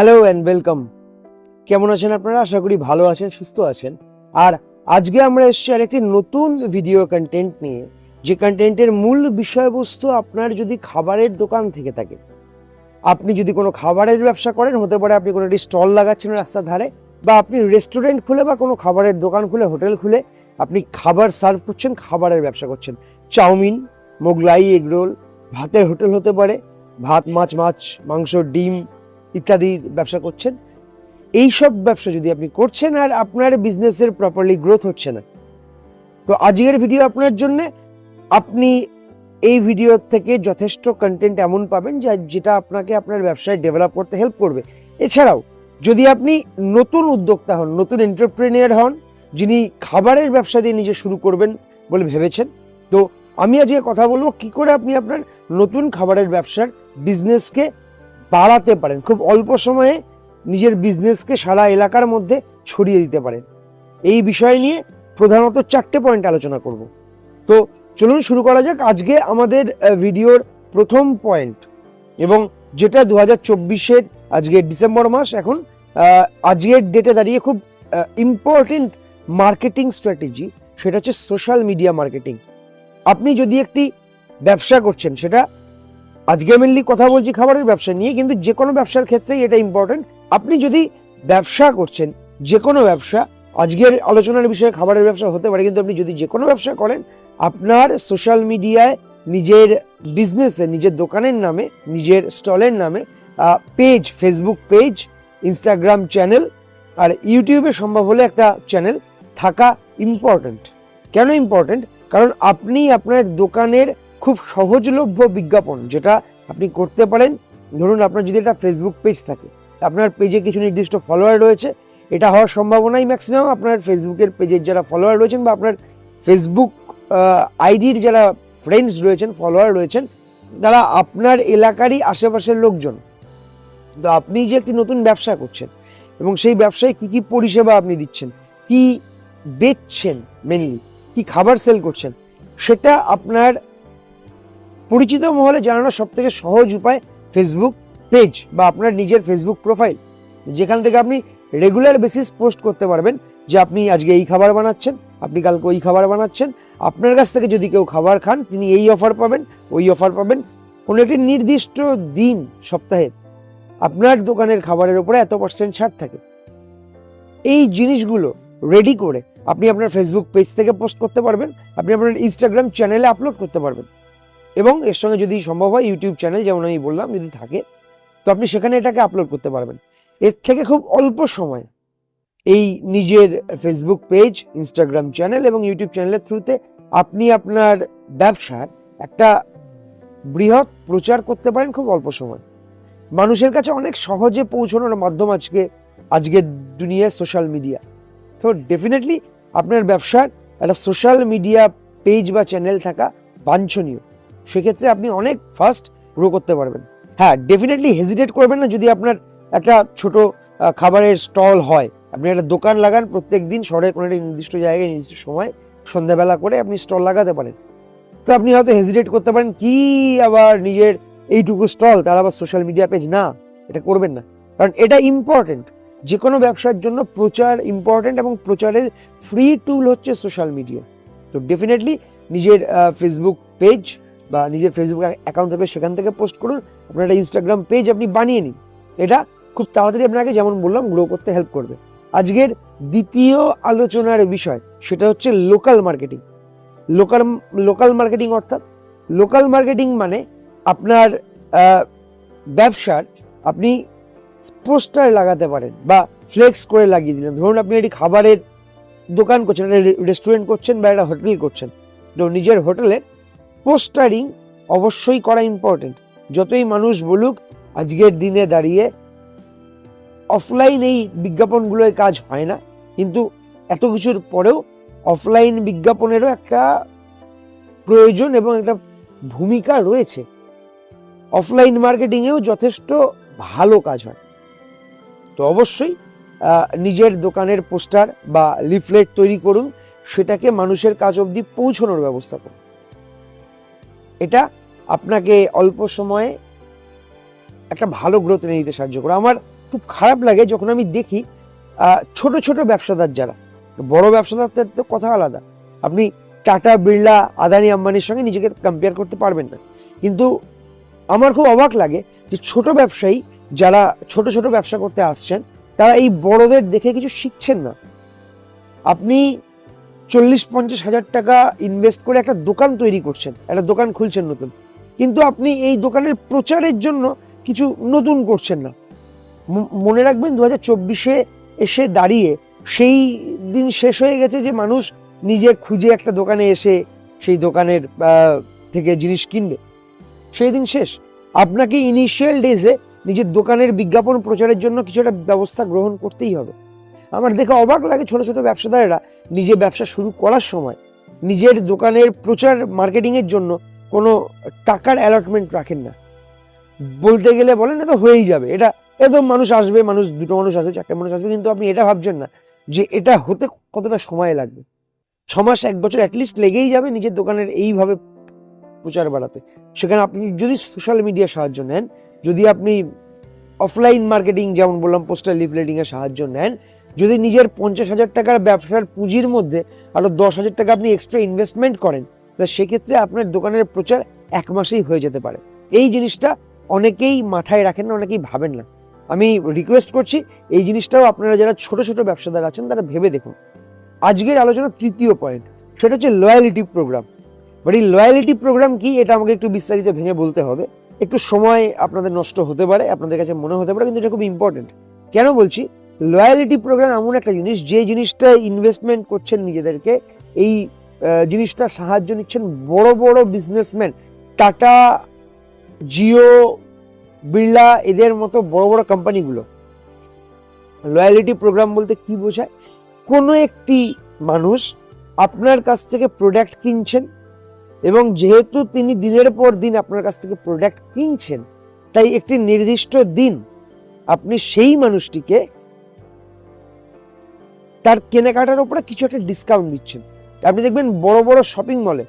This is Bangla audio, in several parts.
হ্যালো অ্যান্ড ওয়েলকাম কেমন আছেন আপনারা? আশা করি ভালো আছেন, সুস্থ আছেন। আর আজকে আমরা এসেছি আর একটি নতুন ভিডিও কন্টেন্ট নিয়ে, যে কন্টেন্টের মূল বিষয়বস্তু আপনার যদি খাবারের দোকান থেকে থাকে। আপনি যদি কোনো খাবারের ব্যবসা করেন, হতে পারে আপনি কোনো একটি স্টল লাগাচ্ছেন রাস্তার ধারে, বা আপনি রেস্টুরেন্ট খুলে বা কোনো খাবারের দোকান খুলে হোটেল খুলে, আপনি খাবার সার্ভ করছেন, খাবারের ব্যবসা করছেন। চাউমিন, মোগলাই এগরোল ভাতের হোটেল হতে পারে, ভাত, মাছ মাছ, মাংস, ডিম ইত্যাদির ব্যবসা করছেন। এই সব ব্যবসা যদি আপনি করছেন আর আপনার বিজনেসের প্রপারলি গ্রোথ হচ্ছে না। তো আজকের ভিডিও আপনার জন্য আপনি এই ভিডিও থেকে যথেষ্ট কন্টেন্ট এমন পাবেন যা, যেটা আপনাকে আপনার ব্যবসায় ডেভেলপ করতে হেল্প করবে। এছাড়াও, যদি আপনি নতুন উদ্যোক্তা হন, নতুন এন্টারপ্রেনিয়ার হন, যিনি খাবারের ব্যবসা দিয়ে নিজে শুরু করবেন বলে ভেবেছেন, তো আমি আজকে কথা বলব কি করে আপনি আপনার নতুন খাবারের ব্যবসার বিজনেসকে বাড়াতে পারেন, খুব অল্প সময়ে নিজের বিজনেসকে সারা এলাকার মধ্যে ছড়িয়ে দিতে পারেন। এই বিষয় নিয়ে প্রধানত চারটে পয়েন্ট আলোচনা করব। তো চলুন শুরু করা যাক আজকে আমাদের ভিডিওর প্রথম পয়েন্ট এবং যেটা দু হাজার চব্বিশের আজকে ডিসেম্বর মাস, এখন আজকের ডেটে দাঁড়িয়ে খুব ইম্পর্টেন্ট মার্কেটিং স্ট্র্যাটেজি সেটা হচ্ছে সোশ্যাল মিডিয়া মার্কেটিং আপনি যদি একটি ব্যবসা করছেন, সেটা আজকে মেনলি কথা বলছি খাবারের ব্যবসা নিয়ে, কিন্তু যে কোনো ব্যবসার ক্ষেত্রেই এটা ইম্পর্টেন্ট আপনি যদি ব্যবসা করছেন, যে কোনো ব্যবসা, আজকের আলোচনার বিষয়ে খাবারের ব্যবসা হতে পারে, কিন্তু আপনি যদি যে কোনো ব্যবসা করেন, আপনার সোশ্যাল মিডিয়ায় নিজের বিজনেসে নিজের দোকানের নামে, নিজের স্টলের নামে page Facebook page Instagram channel আর ইউটিউবে সম্ভব হলে একটা চ্যানেল থাকা ইম্পর্ট্যান্ট কেন ইম্পর্ট্যান্ট কারণ আপনি আপনার দোকানের খুব সহজলভ্য বিজ্ঞাপন যেটা আপনি করতে পারেন। ধরুন আপনার যদি একটা ফেসবুক পেজ থাকে আপনার পেজে কিছু নির্দিষ্ট ফলোয়ার রয়েছে, এটা হওয়ার সম্ভাবনাই ম্যাক্সিমাম আপনার ফেসবুকের পেজের যারা ফলোয়ার রয়েছেন বা আপনার ফেসবুক আইডির যারা ফ্রেন্ডস রয়েছেন ফলোয়ার রয়েছেন, তারা আপনার এলাকারই আশেপাশের লোকজন। তো আপনি যে একটি নতুন ব্যবসা করছেন এবং সেই ব্যবসায় কি কি পরিষেবা আপনি দিচ্ছেন, কি বেচছেন মেনলি কি খাবার সেল করছেন, সেটা আপনার পরিচিত মহলে জানানোর সব থেকে সহজ উপায় ফেসবুক পেজ বা আপনার নিজের ফেসবুক প্রোফাইল যেখান থেকে আপনি রেগুলার বেসিস পোস্ট করতে পারবেন যে আপনি আজকে এই খাবার বানাচ্ছেন, আপনি কালকে ওই খাবার বানাচ্ছেন। আপনার কাছ থেকে যদি কেউ খাবার খান, তিনি এই অফার পাবেন, ওই অফার পাবেন। কোনো একটি নির্দিষ্ট দিন সপ্তাহের আপনার দোকানের খাবারের উপরে এত পার্সেন্ট ছাড় থাকে। এই জিনিসগুলো রেডি করে আপনি আপনার ফেসবুক পেজ থেকে পোস্ট করতে পারবেন, আপনি আপনার ইনস্টাগ্রাম চ্যানেলে আপলোড করতে পারবেন। এবং এর সঙ্গে যদি সম্ভব হয় ইউটিউব চ্যানেল, যেমন আমি বললাম, যদি থাকে, তো আপনি সেখানে এটাকে আপলোড করতে পারবেন। এর থেকে খুব অল্প সময় এই নিজের ফেসবুক পেজ ইনস্টাগ্রাম চ্যানেল এবং ইউটিউব চ্যানেলের থ্রুতে আপনি আপনার ব্যবসার একটা বৃহৎ প্রচার করতে পারেন খুব অল্প সময়। মানুষের কাছে অনেক সহজে পৌঁছানোর মাধ্যম আজকে, আজকের দুনিয়ায় সোশ্যাল মিডিয়া তো ডেফিনেটলি আপনার ব্যবসার একটা সোশ্যাল মিডিয়া পেজ বা চ্যানেল থাকা বাঞ্ছনীয়। সেক্ষেত্রে আপনি অনেক ফাস্ট গ্রো করতে পারবেন। হ্যাঁ ডেফিনেটলি হেজিটেট করবেন না যদি আপনার একটা ছোট খাবারের স্টল হয়। আপনি একটা দোকান লাগান, প্রত্যেক দিন শহরের কোনো একটা নির্দিষ্ট জায়গায়, নির্দিষ্ট সময়, সন্ধ্যাবেলা করে আপনি স্টল লাগাতে পারেন। তো আপনি হয়তো হেজিটেট করতে পারেন, কি আবার নিজের এইটুকু স্টল তার আবার সোশ্যাল মিডিয়া পেজ না, এটা করবেন না। কারণ এটা ইম্পর্টেন্ট যে কোনো ব্যবসার জন্য প্রচার ইম্পর্টেন্ট এবং প্রচারের ফ্রি টুল হচ্ছে সোশ্যাল মিডিয়া তো ডেফিনেটলি নিজের ফেসবুক পেজ বা নিজের ফেসবুক অ্যাকাউন্ট থাকবে সেখান থেকে পোস্ট করুন। আপনার একটা ইনস্টাগ্রাম পেজ আপনি বানিয়ে নিন। এটা খুব তাড়াতাড়ি আপনাকে যেমন বললাম গ্রো করতে হেল্প করবে। আজকের দ্বিতীয় আলোচনার বিষয়, সেটা হচ্ছে local marketing local local marketing অর্থাৎ লোকাল মার্কেটিং মানে আপনার ব্যবসার আপনি পোস্টার লাগাতে পারেন বা ফ্লেক্স করে লাগিয়ে দিলেন। ধরুন আপনি একটি খাবারের দোকান করছেন, একটা রেস্টুরেন্ট করছেন বা একটা হোটেল করছেন। তো নিজের হোটেলের পোস্টারিং অবশ্যই করা ইম্পর্টেন্ট যতই মানুষ বলুক, আজকের দিনে দাঁড়িয়ে অফলাইন এই বিজ্ঞাপনগুলোয় কাজ হয় না। কিন্তু এত কিছুর পরেও অফলাইন বিজ্ঞাপনেরও একটা প্রয়োজন এবং একটা ভূমিকা রয়েছে। অফলাইন মার্কেটিংয়েও যথেষ্ট ভালো কাজ হয়। তো অবশ্যই নিজের দোকানের পোস্টার বা লিফলেট তৈরি করুন, সেটাকে মানুষের কাজ অবধি পৌঁছানোর ব্যবস্থা করুন। এটা আপনাকে অল্প সময়ে একটা ভালো গ্রোথ এনে দিতে সাহায্য করে আমার খুব খারাপ লাগে যখন আমি দেখি ছোট ছোট ব্যবসাদার যারা, বড় ব্যবসাদারদের তো কথা আলাদা। আপনি টাটা, বিড়লা, আদানি আম্বানির সঙ্গে নিজেকে কম্পেয়ার করতে পারবেন না। কিন্তু আমার খুব অবাক লাগে যে ছোট ব্যবসায়ী যারা ছোট ছোট ব্যবসা করতে আসছেন, তারা এই বড়দের দেখে কিছু শিখছেন না। আপনি চল্লিশ পঞ্চাশ হাজার টাকা ইনভেস্ট করে একটা দোকান তৈরি করছেন, একটা দোকান খুলছেন নতুন। কিন্তু আপনি এই দোকানের প্রচারের জন্য কিছু নতুন করছেন না। মনে রাখবেন দু হাজার চব্বিশে এসে দাঁড়িয়ে সেই দিন শেষ হয়ে গেছে যে মানুষ নিজে খুঁজে একটা দোকানে এসে সেই দোকানের থেকে জিনিস কিনবে। সেই দিন শেষ। আপনাকে ইনিশিয়াল ডেজে নিজের দোকানের বিজ্ঞাপন প্রচারের জন্য কিছু একটা ব্যবস্থা গ্রহণ করতেই হবে। আমার দেখে অবাক লাগে ছোট ছোট ব্যবসাদারেরা নিজে ব্যবসা শুরু করার সময় নিজের দোকানের প্রচার মার্কেটিংয়ের জন্য কোনো টাকার অ্যালটমেন্ট রাখেন না। বলতে গেলে বলেন না তো হয়েই যাবে। এটা এত মানুষ আসবে, মানুষ, দুটো মানুষ আসবে, চারটে মানুষ আসবে, কিন্তু আপনি এটা ভাবছেন না যে এটা হতে কতটা সময় লাগবে। ছ মাস, এক বছর অ্যাটলিস্ট লেগেই যাবে নিজের দোকানের এইভাবে প্রচার বাড়াতে। সেখানে আপনি যদি সোশ্যাল মিডিয়ার সাহায্য নেন, যদি আপনি অফলাইন মার্কেটিং যেমন বললাম পোস্টাল লিফলেটিংয়ের সাহায্য নেন যদি নিজের পঞ্চাশ হাজার টাকার ব্যবসার পুঁজির মধ্যে আরও দশ হাজার টাকা আপনি এক্সট্রা ইনভেস্টমেন্ট করেন, তা সেক্ষেত্রে আপনার দোকানের প্রচার এক মাসেই হয়ে যেতে পারে। এই জিনিসটা অনেকেই মাথায় রাখেন না, অনেকেই ভাবেন না। আমি রিকোয়েস্ট করছি, এই জিনিসটাও আপনারা যারা ছোট ছোট ব্যবসাদার আছেন, তারা ভেবে দেখুন। আজকের আলোচনার তৃতীয় পয়েন্ট সেটা হচ্ছে লয়ালিটি প্রোগ্রাম বাট এই লয়ালিটি প্রোগ্রাম কি, এটা আমাকে একটু বিস্তারিত ভেঙে বলতে হবে। একটু সময় আপনাদের নষ্ট হতে পারে, আপনাদের কাছে মনে হতে পারে, কিন্তু এটা খুব ইম্পর্টেন্ট কেন বলছি? লয়ালিটি প্রোগ্রাম এমন একটা জিনিস, যে জিনিসটা ইনভেস্টমেন্ট করছেন নিজেদেরকে, এই জিনিসটা সাহায্য নিচ্ছেন বড় বড় বিজনেসম্যান টাটা, জিও, বিড়লা, এদের মতো বড় বড় কোম্পানিগুলো লয়ালিটি প্রোগ্রাম বলতে কি বোঝায়? কোনো একটি মানুষ আপনার কাছ থেকে প্রোডাক্ট কিনছেন এবং যেহেতু তিনি দিনের পর দিন আপনার কাছ থেকে প্রোডাক্ট কিনছেন, তাই একটি নির্দিষ্ট দিন আপনি সেই মানুষটিকে তার কেনাকাটার উপরে কিছু একটা ডিসকাউন্ট দিচ্ছেন। আপনি দেখবেন বড় বড় শপিং মলে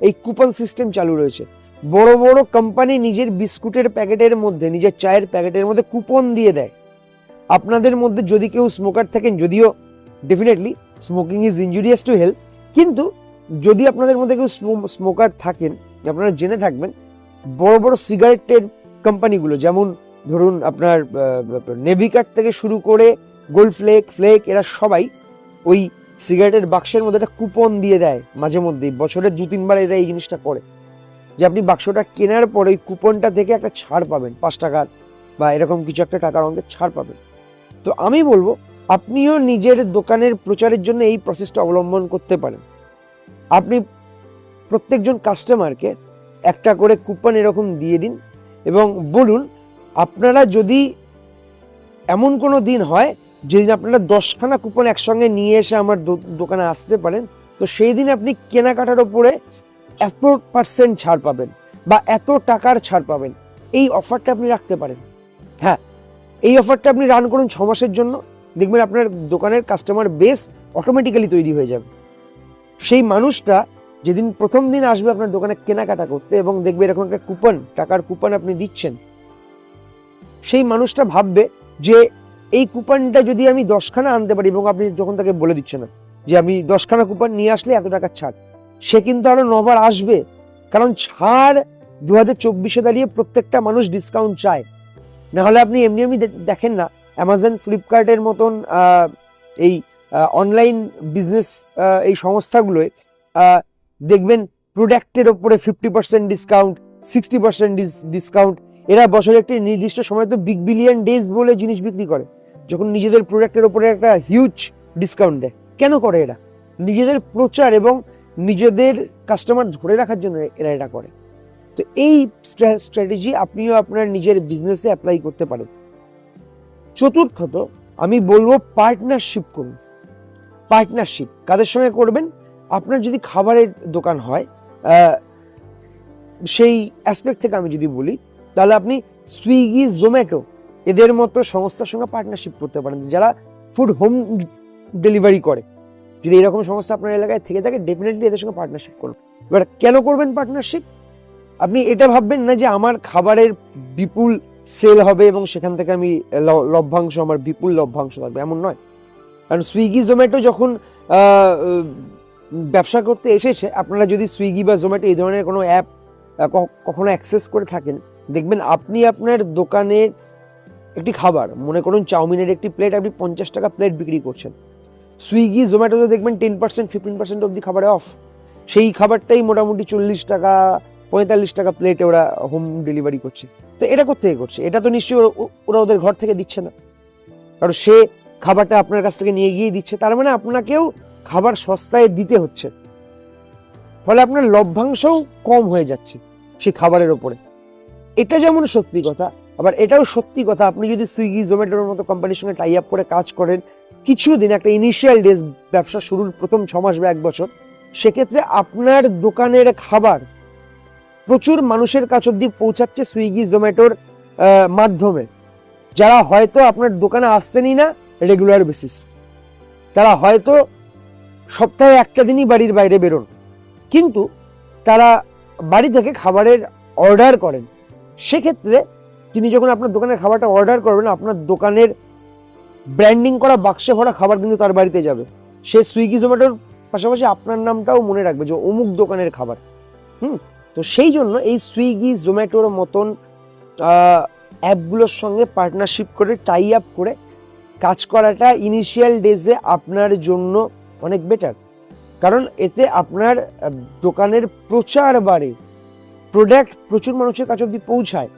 এই কুপন সিস্টেম চালু রয়েছে। বড় বড় কোম্পানি নিজের বিস্কুটের প্যাকেটের মধ্যে, নিজের চায়ের প্যাকেটের মধ্যে কুপন দিয়ে দেয়। আপনাদের মধ্যে যদি কেউ স্মোকার থাকেন, যদিও definitely smoking is injurious to health কিন্তু যদি আপনাদের মধ্যে কেউ স্মোকার থাকেন, আপনারা জেনে থাকবেন, বড় বড় সিগারেটের কোম্পানিগুলো যেমন ধরুন আপনার নেভিকার থেকে শুরু করে গোল্ড ফ্লেক ফ্লেক, এরা সবাই ওই সিগারেটের বাক্সের মধ্যে একটা কুপন দিয়ে দেয় মাঝে মধ্যেই। বছরে দু, তিনবার এরা এই জিনিসটা করে যে আপনি বাক্সটা কেনার পরে ওই কুপনটা থেকে একটা ছাড় পাবেন। পাঁচ টাকার বা এরকম কিছু একটা টাকার অঙ্কের ছাড় পাবেন। তো আমি বলব, আপনিও নিজের দোকানের প্রচারের জন্য এই প্রসেসটা অবলম্বন করতে পারেন। আপনি প্রত্যেকজন কাস্টমারকে একটা করে কুপন এরকম দিয়ে দিন এবং বলুন, আপনারা যদি এমন কোনো দিন হয় যেদিন আপনারা দশখানা কুপন একসঙ্গে নিয়ে এসে আমার দোকানে আসতে পারেন, তো সেই দিন আপনি কেনাকাটার ওপরে এত পার্সেন্ট ছাড় পাবেন বা এত টাকার ছাড় পাবেন। এই অফারটা আপনি রাখতে পারেন। হ্যাঁ এই অফারটা আপনি রান করুন ছ মাসের জন্য। দেখবেন আপনার দোকানের কাস্টমার বেস অটোমেটিক্যালি তৈরি হয়ে যাবে। সেই মানুষটা যেদিন প্রথম দিন আসবে আপনার দোকানে কেনাকাটা করতে এবং দেখবে এরকম একটা কুপন টাকার কুপন আপনি দিচ্ছেন, সেই মানুষটা ভাববে যে এই কুপনটা যদি আমি দশখানা আনতে পারি, এবং আপনি যখন তাকে বলে দিচ্ছেন না যে আমি দশখানা কুপন নিয়ে আসলে এত টাকার ছাড়, সে কিন্তু আরও নবার আসবে। কারণ ছাড় দু হাজার চব্বিশে দাঁড়িয়ে প্রত্যেকটা মানুষ ডিসকাউন্ট চায়। না হলে আপনি এমনি এমনি দেখেন না অ্যামাজন ফ্লিপকার্টের মতন এই অনলাইন বিজনেস এই সংস্থাগুলোয় দেখবেন প্রোডাক্টের ওপরে fifty percent discount sixty percent discount এরা বছরে একটি নির্দিষ্ট সময় তো বিগ বিলিয়ন ডেজ বলে জিনিস বিক্রি করে। যখন নিজেদের প্রোডাক্টের ওপরে একটা হিউজ ডিসকাউন্ট দেয়, কেন করে এরা? নিজেদের প্রচার এবং নিজেদের কাস্টমার ধরে রাখার জন্য এরা এটা করে। তো এই স্ট্র্যাটেজি আপনিও আপনার নিজের বিজনেসে অ্যাপ্লাই করতে পারেন। চতুর্থত, আমি বলব পার্টনারশিপ করুন। পার্টনারশিপ কাদের সঙ্গে করবেন? আপনার যদি খাবারের দোকান হয় সেই অ্যাসপেক্ট থেকে আমি যদি বলি, তাহলে আপনি সুইগি জোম্যাটো এদের মতো সংস্থার সঙ্গে পার্টনারশিপ করতে পারেন। যারা ফুড হোম ডেলিভারি করে। যদি এরকম সংস্থা আপনার এলাকায় থেকে থাকে ডেফিনেটলি এদের সঙ্গে পার্টনারশিপ করুন। এবার কেন করবেন পার্টনারশিপ আপনি এটা ভাববেন না যে আমার খাবারের বিপুল সেল হবে এবং সেখান থেকে আমি লভ্যাংশ, আমার বিপুল লভ্যাংশ থাকবে। এমন নয়। কারণ সুইগি জোম্যাটো যখন ব্যবসা করতে এসেছে, আপনারা যদি সুইগি বা জোম্যাটো এই ধরনের কোনো অ্যাপ কখনো অ্যাক্সেস করে থাকেন, দেখবেন আপনি আপনার দোকানের একটি খাবার, মনে করুন চাউমিনের একটি প্লেট আপনি পঞ্চাশ টাকা প্লেট বিক্রি করছেন। সুইগি জোম্যাটোতে দেখবেন টেন পার্সেন্ট ফিফটিন পার্সেন্ট অবধি খাবারে অফ সেই খাবারটাই মোটামুটি চল্লিশ টাকা, পঁয়তাল্লিশ টাকা প্লেটে ওরা হোম ডেলিভারি করছে। তো এটা কোথেকে করছে? এটা তো নিশ্চয়ই ওরা- ওদের ঘর থেকে দিচ্ছে না। কারণ সে খাবারটা আপনার কাছ থেকে নিয়ে গিয়ে দিচ্ছে, তার মানে আপনাকেও খাবার সস্তায় দিতে হচ্ছে। ফলে আপনার লভ্যাংশও কম হয়ে যাচ্ছে সেই খাবারের ওপরে। এটা যেমন সত্যি কথা আবার এটাও সত্যি কথা, আপনি যদি সুইগি, জোম্যাটোর মতো কোম্পানির সঙ্গে টাই আপ করে কাজ করেন, কিছুদিন একটা ইনিশিয়াল ডেজ ব্যবসা শুরুর প্রথম ছ মাস বা এক বছর, সেক্ষেত্রে আপনার দোকানের খাবার প্রচুর মানুষের কাছ অব্দি পৌঁছাচ্ছে সুইগি, জোম্যাটোর মাধ্যমে। যারা হয়তো আপনার দোকানে আসতেনই না রেগুলার বেসিস তারা হয়তো সপ্তাহে একটা দিনই বাড়ির বাইরে বেরোন, কিন্তু তারা বাড়ি থেকে খাবারের অর্ডার করেন। সেক্ষেত্রে তিনি যখন আপনার দোকানের খাবারটা অর্ডার করবেন, আপনার দোকানের ব্র্যান্ডিং করা বাক্সে ভরা খাবার কিন্তু তার বাড়িতে যাবে। সে সুইগি জোম্যাটোর পাশাপাশি আপনার নামটাও মনে রাখবে যে অমুক দোকানের খাবার। হুম? তো সেই জন্য এই সুইগি জোম্যাটোর মতন অ্যাপগুলোর সঙ্গে পার্টনারশিপ করে টাই আপ করে কাজ করাটা ইনিশিয়াল ডেজে আপনার জন্য অনেক বেটার কারণ এতে আপনার দোকানের প্রচার বাড়ে। প্রোডাক্ট প্রচুর মানুষের কাছে অব্দি পৌঁছায়।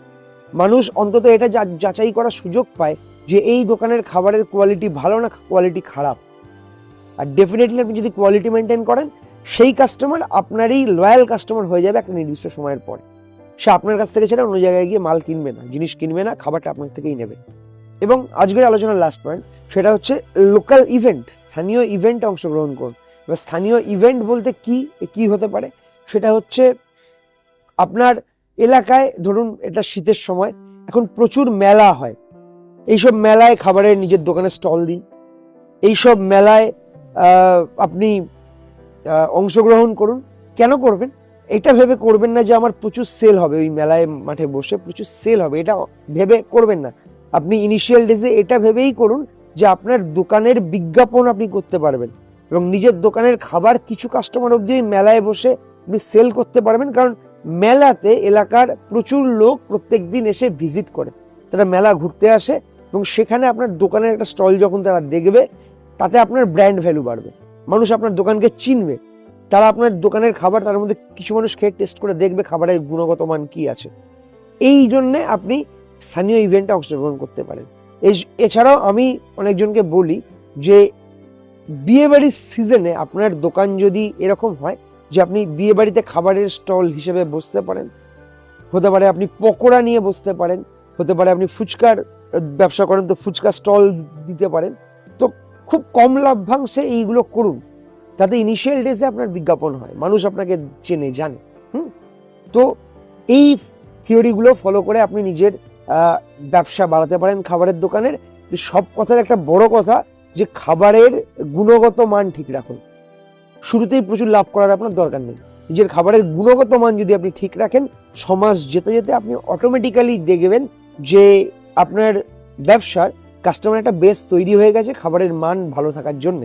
মানুষ অন্তত এটা যাচাই করার সুযোগ পায় যে এই দোকানের খাবারের কোয়ালিটি ভালো না কোয়ালিটি খারাপ। আর ডেফিনেটলি আপনি যদি কোয়ালিটি মেনটেন করেন, সেই কাস্টমার আপনারই লয়াল কাস্টমার হয়ে যাবে একটা নির্দিষ্ট সময়ের পরে। সে আপনার কাছ থেকে ছাড়া অন্য জায়গায় গিয়ে মাল কিনবে না, জিনিস কিনবে না, খাবারটা আপনার থেকেই নেবে। এবং আজকের আলোচনার লাস্ট পয়েন্ট সেটা হচ্ছে লোকাল ইভেন্ট স্থানীয় ইভেন্টে অংশগ্রহণ করুন। এবার স্থানীয় ইভেন্ট বলতে কি কি হতে পারে? সেটা হচ্ছে আপনার এলাকায় ধরুন এটা শীতের সময়, এখন প্রচুর মেলা হয়। এইসব মেলায় খাবারের নিজের দোকানে স্টল দিন। এইসব মেলায় আপনি অংশগ্রহণ করুন। কেন করবেন? এটা ভেবে করবেন না যে আমার প্রচুর সেল হবে। ওই মেলায় মাঠে বসে প্রচুর সেল হবে। এটা ভেবে করবেন না। আপনি ইনিশিয়াল ডেজে এটা ভেবেই করুন যে আপনার দোকানের বিজ্ঞাপন আপনি করতে পারবেন এবং নিজের দোকানের খাবার কিছু কাস্টমার অবধি ওই মেলায় বসে আপনি সেল করতে পারবেন। কারণ মেলাতে এলাকার প্রচুর লোক প্রত্যেক দিন এসে ভিজিট করে। তারা মেলা ঘুরতে আসে এবং সেখানে আপনার দোকানের একটা স্টল যখন তারা দেখবে, তাতে আপনার ব্র্যান্ড ভ্যালু বাড়বে। মানুষ আপনার দোকানকে চিনবে। তারা আপনার দোকানের খাবার, তার মধ্যে কিছু মানুষ খেয়ে টেস্ট করে দেখবে খাবারের গুণগত মান কি আছে। এই জন্যে আপনি স্থানীয় ইভেন্টে অংশগ্রহণ করতে পারেন। এছ- এছাড়াও আমি অনেকজনকে বলি যে, বিয়েবাড়ির সিজনে আপনার দোকান যদি এরকম হয় যে আপনি বিয়েবাড়িতে খাবারের স্টল হিসেবে বসতে পারেন। হতে পারে আপনি পকোড়া নিয়ে বসতে পারেন। হতে পারে আপনি ফুচকার ব্যবসা করেন তো ফুচকা স্টল দিতে পারেন। তো খুব কম লভ্যাংশে এইগুলো করুন। তাতে ইনিশিয়াল ডেজে আপনার বিজ্ঞাপন হয়। মানুষ আপনাকে চেনে, জানে। হুম? তো এই থিওরিগুলো ফলো করে আপনি নিজের ব্যবসা বাড়াতে পারেন খাবারের দোকানের। সব কথার একটা বড় কথা যে খাবারের গুণগত মান ঠিক রাখুন। শুরুতেই প্রচুর লাভ করার আপনার দরকার নেই। নিজের খাবারের গুণগত মান যদি আপনি ঠিক রাখেন, সমাজ যেতে যেতে আপনি অটোমেটিক্যালি দেখবেন যে আপনার ব্যবসার কাস্টমার একটা বেস তৈরি হয়ে গেছে খাবারের মান ভালো থাকার জন্য।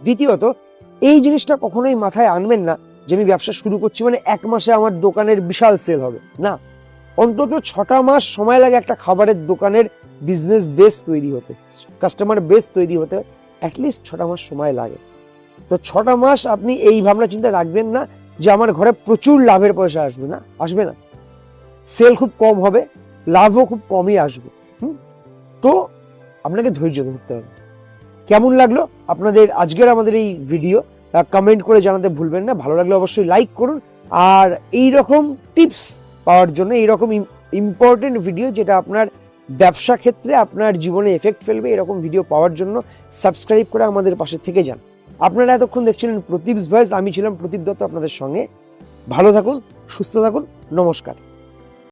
দ্বিতীয়ত, এই জিনিসটা কখনোই মাথায় আনবেন না যে আমি ব্যবসা শুরু করছি মানে এক মাসে আমার দোকানের বিশাল সেল হবে। না, অন্তত ছটা মাস সময় লাগে একটা খাবারের দোকানের বিজনেস বেস তৈরি হতে কাস্টমার বেস তৈরি হতে অ্যাটলিস্ট ছটা মাস সময় লাগে। তো ছটা মাস আপনি এই ভাবনা চিন্তা রাখবেন না যে আমার ঘরে প্রচুর লাভের পয়সা আসবে না আসবে না। সেল খুব কম হবে, লাভও খুব কমই আসবে। হুম? তো আপনাকে ধৈর্য ধরতে হবে। কেমন লাগল আপনাদের আজকের আমাদের এই ভিডিও কমেন্ট করে জানাতে ভুলবেন না। ভালো লাগলে অবশ্যই লাইক করুন। আর এই রকম টিপস পাওয়ার জন্য এই রকম ইম্পর্টেন্ট ভিডিও যেটা আপনার ব্যবসা ক্ষেত্রে আপনার জীবনে এফেক্ট ফেলবে, এরকম ভিডিও পাওয়ার জন্য সাবস্ক্রাইব করে আমাদের পাশে থেকে যান। আপনারা এতক্ষণ দেখছিলেন প্রদীপ ভয়েস, আমি ছিলাম প্রদীপ দত্ত আপনাদের সঙ্গে। ভালো থাকুন, সুস্থ থাকুন, নমস্কার।